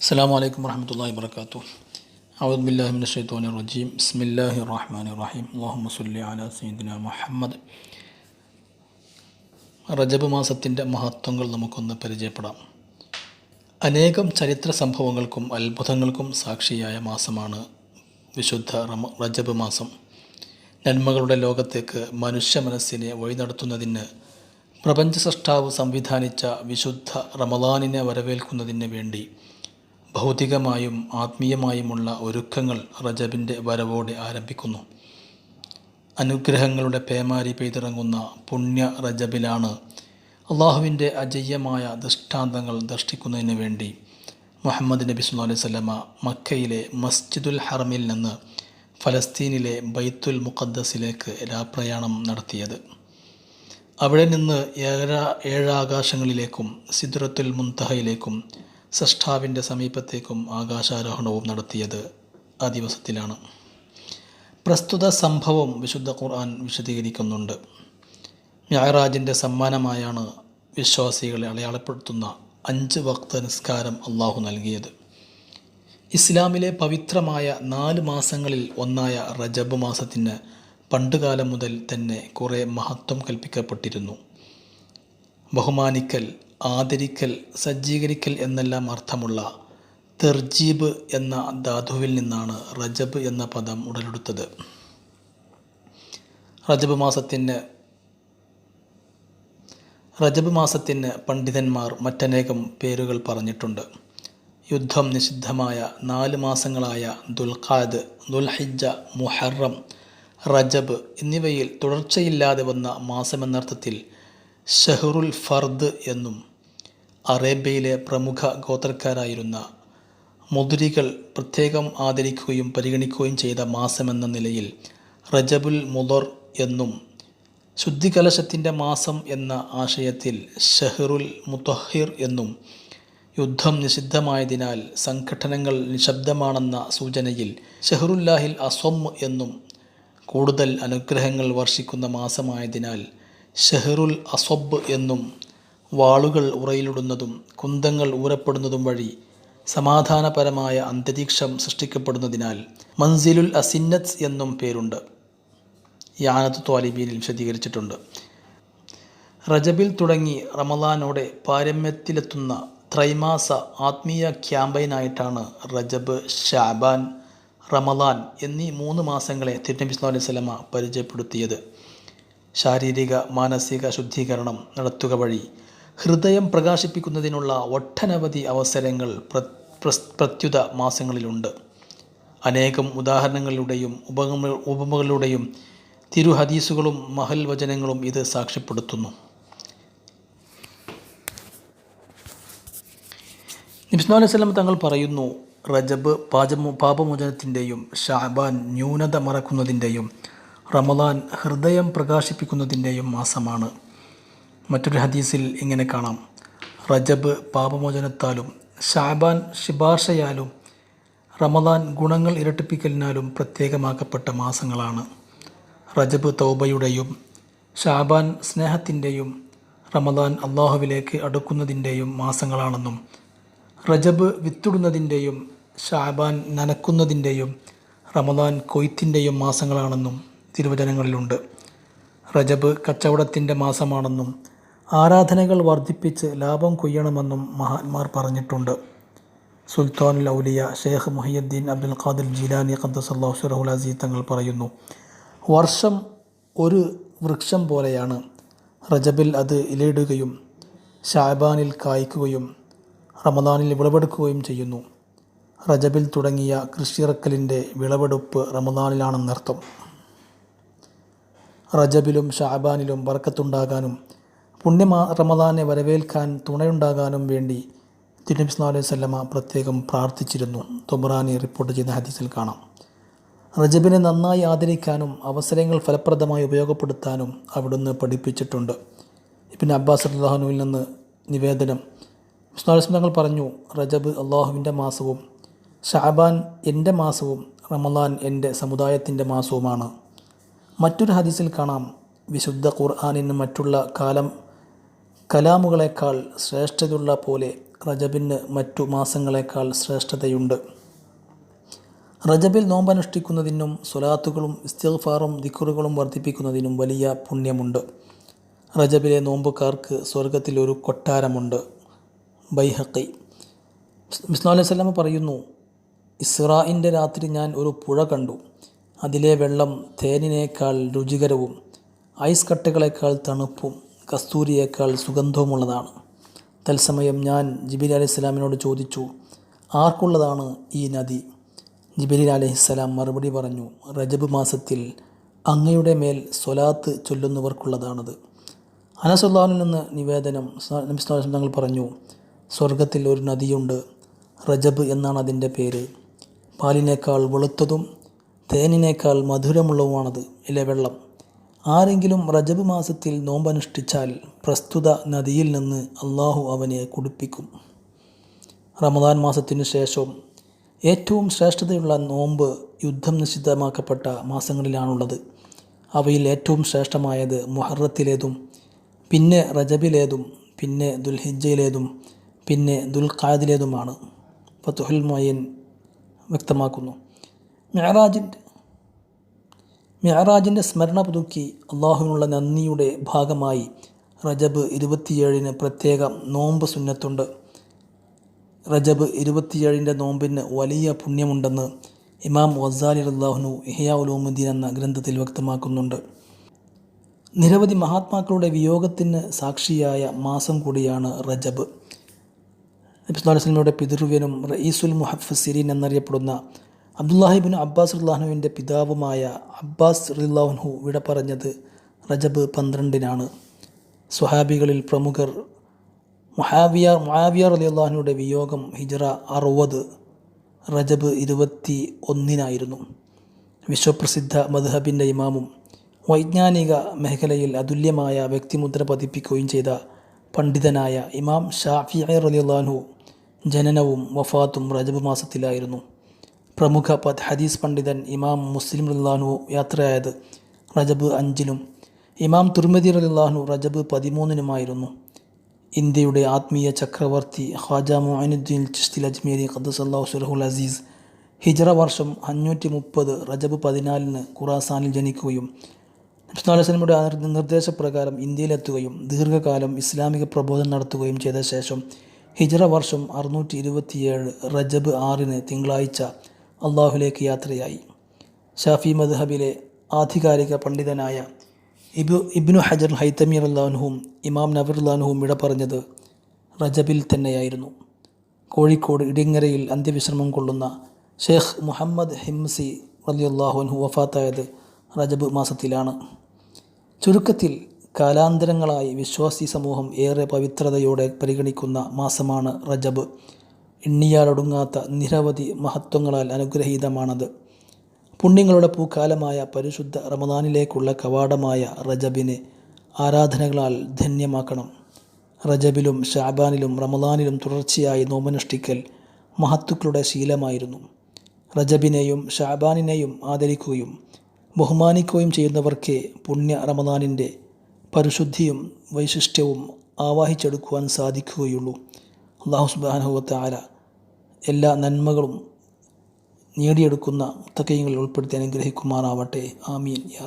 അസ്സാം വലൈക്കും വർഹമത്തല്ലാ വർക്കാത്തു അവുദ് ബില്ലാഹി റജീം ബിസ്മില്ലാഹി റഹ്മാൻ റഹീം മുഹമ്മദ് സുല്ലി അല സീദിന മുഹമ്മദ് റജബ് മാസത്തിന്റെ മഹത്വങ്ങൾ നമുക്കൊന്ന് പരിചയപ്പെടാം. അനേകം ചരിത്ര സംഭവങ്ങൾക്കും അത്ഭുതങ്ങൾക്കും സാക്ഷിയായ മാസമാണ് വിശുദ്ധ റമ റജബ് മാസം. നന്മകളുടെ ലോകത്തേക്ക് മനുഷ്യ മനസ്സിനെ വഴി നടത്തുന്നതിന് പ്രപഞ്ച സൃഷ്ടാവ് സംവിധാനിച്ച വിശുദ്ധ റമദാനിനെ വരവേൽക്കുന്നതിന് വേണ്ടി ഭൗതികമായും ആത്മീയമായുമുള്ള ഒരുക്കങ്ങൾ റജബിന്റെ വരവോടെ ആരംഭിക്കുന്നു. അനുഗ്രഹങ്ങളുടെ പേമാരി പെയ്തിറങ്ങുന്ന പുണ്യ റജബിലാണ് അള്ളാഹുവിന്റെ അജയ്യമായ ദൃഷ്ടാന്തങ്ങൾ ദർശിക്കുന്നതിന് വേണ്ടി മുഹമ്മദ് നബി സുല്ലാ അലൈഹി സ്വലമ മക്കയിലെ മസ്ജിദുൽ ഹറമിൽ നിന്ന് ഫലസ്തീനിലെ ബൈത്തുൽ മുഖദ്ദസിലേക്ക് രാപ്രയാണം നടത്തിയത്. അവിടെ നിന്ന് ഏഴ ഏഴാകാശങ്ങളിലേക്കും സിദ്രത്തുൽ മുന്തഹയിലേക്കും സൃഷ്ടാവിന്റെ സമീപത്തേക്കും ആകാശാരോഹണവും നടത്തിയത് ആ ദിവസത്തിലാണ്. പ്രസ്തുത സംഭവം വിശുദ്ധ ഖുർആൻ വിശദീകരിക്കുന്നുണ്ട്. ഞായറാജിന്റെ സമ്മാനമായാണ് വിശ്വാസികളെ അടയാളപ്പെടുത്തുന്ന അഞ്ച് വക്ത നിസ്കാരം അള്ളാഹു നൽകിയത്. ഇസ്ലാമിലെ പവിത്രമായ നാല് മാസങ്ങളിൽ ഒന്നായ റജബ് മാസത്തിന് പണ്ടുകാലം മുതൽ തന്നെ കുറേ മഹത്വം കൽപ്പിക്കപ്പെട്ടിരുന്നു. ബഹുമാനിക്കൽ ആദരിക്കൽ സജ്ജീകരിക്കൽ എന്നെല്ലാം അർത്ഥമുള്ള തെർജീബ് എന്ന ധാതുവിൽ നിന്നാണ് റജബ് എന്ന പദം ഉടലെടുത്തത്. റജബ് മാസത്തിന് റജബ് മാസത്തിന് പണ്ഡിതന്മാർ മറ്റനേകം പേരുകൾ പറഞ്ഞിട്ടുണ്ട്. യുദ്ധം നിഷിദ്ധമായ നാല് മാസങ്ങളായ ദുൽഖാദ് ദുൽഹിജ മുഹറം റജബ് എന്നിവയിൽ തുടർച്ചയില്ലാതെ വന്ന മാസമെന്നർത്ഥത്തിൽ ഷഹറുൽ ഫർദ് എന്നും അറേബ്യയിലെ പ്രമുഖ ഗോത്രക്കാരായിരുന്ന മുതിരികൾ പ്രത്യേകം ആദരിക്കുകയും പരിഗണിക്കുകയും ചെയ്ത മാസമെന്ന നിലയിൽ റജബുൽ മുദർ എന്നും ശുദ്ധികലശത്തിന്റെ മാസം എന്ന ആശയത്തിൽ ഷഹറുൽ മുത്തഹിർ എന്നും യുദ്ധം നിഷിദ്ധമായതിനാൽ സംഘടനകൾ നിശബ്ദമാണെന്ന സൂചനയിൽ ഷഹറുല്ലാഹിൽ അസ്വം എന്നും കൂടുതൽ അനുഗ്രഹങ്ങൾ വർഷിക്കുന്ന മാസമായതിനാൽ ഷെഹറുൽ അസ്വബ് എന്നും വാളുകൾ ഉറയിലിടുന്നതും കുന്തങ്ങൾ ഊരപ്പെടുന്നതും വഴി സമാധാനപരമായ അന്തരീക്ഷം സൃഷ്ടിക്കപ്പെടുന്നതിനാൽ മൻസിലുൽ അസിന്നത്ത് എന്നും പേരുണ്ട്. യാനത്ത് ത്വാലിബീനിൽ വിശദീകരിച്ചിട്ടുണ്ട്. റജബിൽ തുടങ്ങി റമദാനോടെ പാരമ്യത്തിലെത്തുന്ന ത്രൈമാസ ആത്മീയ ക്യാമ്പയിനായിട്ടാണ് റജബ് ഷാബാൻ റമദാൻ എന്നീ മൂന്ന് മാസങ്ങളെ തിരുനബി അലൈഹി വസല്ലമ പരിചയപ്പെടുത്തിയത്. ശാരീരിക മാനസിക ശുദ്ധീകരണം നടത്തുക വഴി ഹൃദയം പ്രകാശിപ്പിക്കുന്നതിനുള്ള ഒട്ടനവധി അവസരങ്ങൾ പ്രത്യുത മാസങ്ങളിലുണ്ട്. അനേകം ഉദാഹരണങ്ങളിലൂടെയും ഉപമ ഉപമകളിലൂടെയും തിരുഹദീസുകളും മഹൽ വചനങ്ങളും ഇത് സാക്ഷ്യപ്പെടുത്തുന്നു. നിബ്സ്ലാ അലൈഹി സ്വലം തങ്ങൾ പറയുന്നു റജബ് പാചമോ പാപമോചനത്തിന്റെയും ഷാബാൻ ന്യൂനത മറക്കുന്നതിന്റെയും റമദാൻ ഹൃദയം പ്രകാശിപ്പിക്കുന്നതിന്റെയും മാസമാണ്. മറ്റൊരു ഹദീസിൽ ഇങ്ങനെ കാണാം. റജബ് പാപമോചനത്താലും ഷാബാൻ ശിപാർശയാലും റമദാൻ ഗുണങ്ങൾ ഇരട്ടിപ്പിക്കലിനാലും പ്രത്യേകമാക്കപ്പെട്ട മാസങ്ങളാണ്. റജബ് തൗബയുടെയും ഷാബാൻ സ്നേഹത്തിന്റെയും റമദാൻ അള്ളാഹുവിലേക്ക് അടുക്കുന്നതിന്റെയും മാസങ്ങളാണെന്നും റജബ് വിത്തിടുന്നതിന്റെയും ഷാബാൻ നനക്കുന്നതിന്റെയും റമദാൻ കൊയ്ത്തിന്റെയും മാസങ്ങളാണെന്നും തിരുവചനങ്ങളിലുണ്ട്. റജബ് കച്ചവടത്തിന്റെ മാസമാണെന്നും ആരാധനകൾ വർദ്ധിപ്പിച്ച് ലാഭം കൊയ്യണമെന്നും മഹാന്മാർ പറഞ്ഞിട്ടുണ്ട്. സുൽത്താൻ ലൗലിയ ഷെയ്ഖ് മുഹിയുദ്ദീൻ അബ്ദുൽ ഖാദിർ ജീലാനി ഖദ്ദസല്ലാഹു സുറഹുൽ അസീസ് തങ്ങൾ പറയുന്നു വർഷം ഒരു വൃക്ഷം പോലെയാണ്. റജബിൽ അത് ഇലയിടുകയും ഷാബാനിൽ കായ്ക്കുകയും റമദാനിൽ വിളവെടുക്കുകയും ചെയ്യുന്നു. റജബിൽ തുടങ്ങിയ കൃഷിയിറക്കലിന്റെ വിളവെടുപ്പ് റമദാനിലാണെന്നർത്ഥം. റജബിലും ഷാബാനിലും വർക്കത്തുണ്ടാകാനും പുണ്യമാ റമദാനെ വരവേൽക്കാൻ തുണയുണ്ടാകാനും വേണ്ടി തിരുനബി സ്ലാ അലൈഹി സ്വല്ലമ പ്രത്യേകം പ്രാർത്ഥിച്ചിരുന്നു. തുമറാനി റിപ്പോർട്ട് ചെയ്ത ഹദീസിൽ കാണാം. റജബിനെ നന്നായി ആദരിക്കാനും അവസരങ്ങൾ ഫലപ്രദമായി ഉപയോഗപ്പെടുത്താനും അവിടുന്ന് പഠിപ്പിച്ചിട്ടുണ്ട്. പിന്നെ അബ്ബാസ് അള്ളാഹുനുവിൽ നിന്ന് നിവേദനം. തങ്ങൾ പറഞ്ഞു റജബ് അള്ളാഹുവിന്റെ മാസവും ഷാബാൻ എന്റെ മാസവും റമദാൻ എന്റെ സമുദായത്തിന്റെ മാസവുമാണ്. മറ്റൊരു ഹദീസിൽ കാണാം. വിശുദ്ധ ഖുർആാനിന് മറ്റുള്ള കാലം കലാമുകളേക്കാൾ ശ്രേഷ്ഠതയുള്ള പോലെ റജബിന് മറ്റു മാസങ്ങളെക്കാൾ ശ്രേഷ്ഠതയുണ്ട്. റജബിൽ നോമ്പനുഷ്ഠിക്കുന്നതിനും സ്വലാത്തുകളും ഇസ്തിഗ്ഫാറും ദിക്കുറുകളും വർദ്ധിപ്പിക്കുന്നതിനും വലിയ പുണ്യമുണ്ട്. റജബിലെ നോമ്പുകാർക്ക് സ്വർഗത്തിൽ ഒരു കൊട്ടാരമുണ്ട്. ബൈഹക്കി മിസ്ലാ അലൈഹി സ്വലാമ പറയുന്നു ഇസ്രായിന്റെ രാത്രി ഞാൻ ഒരു പുഴ കണ്ടു. അതിലെ വെള്ളം തേനിനേക്കാൾ രുചികരവും ഐസ് കട്ടകളേക്കാൾ തണുപ്പും കസ്തൂരിയേക്കാൾ സുഗന്ധവുമുള്ളതാണ്. തത്സമയം ഞാൻ ജിബിലി അലൈഹി സ്വലാമിനോട് ചോദിച്ചു ആർക്കുള്ളതാണ് ഈ നദി? ജിബിലി അലൈഹിസ്സലാം മറുപടി പറഞ്ഞു റജബ് മാസത്തിൽ അങ്ങയുടെ മേൽ സ്വലാത്ത് ചൊല്ലുന്നവർക്കുള്ളതാണത്. അനസുല്ലാനിൽ നിന്ന് നിവേദനം നബി തങ്ങൾ പറഞ്ഞു സ്വർഗത്തിൽ ഒരു നദിയുണ്ട് റജബ് എന്നാണ് അതിന്റെ പേര്. പാലിനേക്കാൾ വെളുത്തതും തേനിനേക്കാൾ മധുരമുള്ളവുമാണത് ഇലവെള്ളം ആരെങ്കിലും റജബ് മാസത്തിൽ നോമ്പനുഷ്ഠിച്ചാൽ പ്രസ്തുത നദിയിൽ നിന്ന് അള്ളാഹു അവനെ കുടിപ്പിക്കും. റമദാൻ മാസത്തിനു ശേഷം ഏറ്റവും ശ്രേഷ്ഠതയുള്ള നോമ്പ് യുദ്ധം നിശ്ചിതമാക്കപ്പെട്ട മാസങ്ങളിലാണുള്ളത്. അവയിൽ ഏറ്റവും ശ്രേഷ്ഠമായത് മുഹറത്തിലേതും പിന്നെ റജബിലേതും പിന്നെ ദുൽഹിജയിലേതും പിന്നെ ദുൽഖാദിലേതുമാണ്. ഫതുഹുൽ മൊയ്യൻ വ്യക്തമാക്കുന്നു. മെഹറാജിന്റെ മെഹറാജിന്റെ സ്മരണ പുതുക്കി അള്ളാഹുവിനുള്ള നന്ദിയുടെ ഭാഗമായി റജബ് ഇരുപത്തിയേഴിന് പ്രത്യേക നോമ്പ് സുന്നത്തുണ്ട്. റജബ് ഇരുപത്തിയേഴിന്റെ നോമ്പിന് വലിയ പുണ്യമുണ്ടെന്ന് ഇമാം വസാലി അള്ളാഹുനു ഇഹയാ ഉലൂമുദ്ദീൻ എന്ന ഗ്രന്ഥത്തിൽ വ്യക്തമാക്കുന്നുണ്ട്. നിരവധി മഹാത്മാക്കളുടെ വിയോഗത്തിന് സാക്ഷിയായ മാസം കൂടിയാണ് റജബ്. നബിസ്ലാസ്ലമിയുടെ പിതൃവ്യനും റയീസുൽ മുഹഫസിരീൻ എന്നറിയപ്പെടുന്ന അബ്ദുല്ലാഹിബിൻ അബ്ബാസ് റുല്ലാഹ്നുവിന്റെ പിതാവുമായ അബ്ബാസ് റില്ലാഹുഹു വിട പറഞ്ഞത് റജബ് പന്ത്രണ്ടിനാണ്. സുഹാബികളിൽ പ്രമുഖർ മുഹാവിയ മുഹാവിയ റലിയുള്ളാഹിനുടെ വിയോഗം ഹിജറ അറുപത് റജബ് ഇരുപത്തി ഒന്നിനായിരുന്നു വിശ്വപ്രസിദ്ധ മദ്ഹബിന്റെ ഇമാമും വൈജ്ഞാനിക മേഖലയിൽ അതുല്യമായ വ്യക്തിമുദ്ര പതിപ്പിക്കുകയും ചെയ്ത പണ്ഡിതനായ ഇമാം ഷാഫി റലിയുള്ളാഹു ജനനവും വഫാത്തും റജബ് മാസത്തിലായിരുന്നു. പ്രമുഖ ഹദീസ് പണ്ഡിതൻ ഇമാം മുസ്ലിം റല്ലാഹു യാത്രയായത് റജബ് അഞ്ചിനും ഇമാം തുർമതി റല്ലാഹു റജബ് പതിമൂന്നിനുമായിരുന്നു. ഇന്ത്യയുടെ ആത്മീയ ചക്രവർത്തി ഖാജ മൊയിനുദ്ദീൻ ചിസ്തിൽ അജ്മീരി ഖദ്സല്ലാഹു സുലഹുൽ അസീസ് ഹിജറ വർഷം അഞ്ഞൂറ്റി മുപ്പത് റജബ് പതിനാലിന് ഖുറാസാനിൽ ജനിക്കുകയും നബ്സ്ലാസ്ലമിയുടെ നിർദ്ദേശപ്രകാരം ഇന്ത്യയിലെത്തുകയും ദീർഘകാലം ഇസ്ലാമിക പ്രബോധനം നടത്തുകയും ചെയ്ത ശേഷം ഹിജറ വർഷം അറുന്നൂറ്റി ഇരുപത്തിയേഴ് റജബ് ആറിന് തിങ്കളാഴ്ച അള്ളാഹുലേക്ക് യാത്രയായി. ഷാഫി മദ്ഹബിലെ ആധികാരിക പണ്ഡിതനായ ഇബു ഇബ്നു ഹജർ ഹൈത്തമി അള്ളാഹുവും ഇമാം നബറുല്ലാഹുവും ഇട പറഞ്ഞത് റജബിൽ തന്നെയായിരുന്നു. കോഴിക്കോട് ഇടിങ്ങരയിൽ അന്ത്യവിശ്രമം കൊള്ളുന്ന ഷേഖ് മുഹമ്മദ് ഹിംസി റലിയുല്ലാഹുൻഹു വഫാത്തായത് റജബ് മാസത്തിലാണ്. ചുരുക്കത്തിൽ കാലാന്തരങ്ങളായി വിശ്വാസി സമൂഹം ഏറെ പവിത്രതയോടെ പരിഗണിക്കുന്ന മാസമാണ് റജബ്. എണ്ണിയാലൊടുങ്ങാത്ത നിരവധി മഹത്വങ്ങളാൽ അനുഗ്രഹീതമാണത്. പുണ്യങ്ങളുടെ പൂക്കാലമായ പരിശുദ്ധ റമദാനിലേക്കുള്ള കവാടമായ റജബിനെ ആരാധനകളാൽ ധന്യമാക്കണം. റജബിലും ഷാബാനിലും റമദാനിലും തുടർച്ചയായി നോമനുഷ്ഠിക്കൽ മഹത്തുക്കളുടെ ശീലമായിരുന്നു. റജബിനെയും ഷാബാനിനെയും ആദരിക്കുകയും ബഹുമാനിക്കുകയും ചെയ്യുന്നവർക്ക് പുണ്യ റമദാനിന്റെ പരിശുദ്ധിയും വൈശിഷ്ട്യവും ആവാഹിച്ചെടുക്കുവാൻ സാധിക്കുകയുള്ളൂ. അള്ളാഹു സുബാനുഭവത്തെ ആല എല്ലാ നന്മകളും നേടിയെടുക്കുന്ന മുത്തക്കയങ്ങളിൽ ഉൾപ്പെടുത്തി അനുഗ്രഹിക്കുമാറാവട്ടെ. ആമീൻ. യാ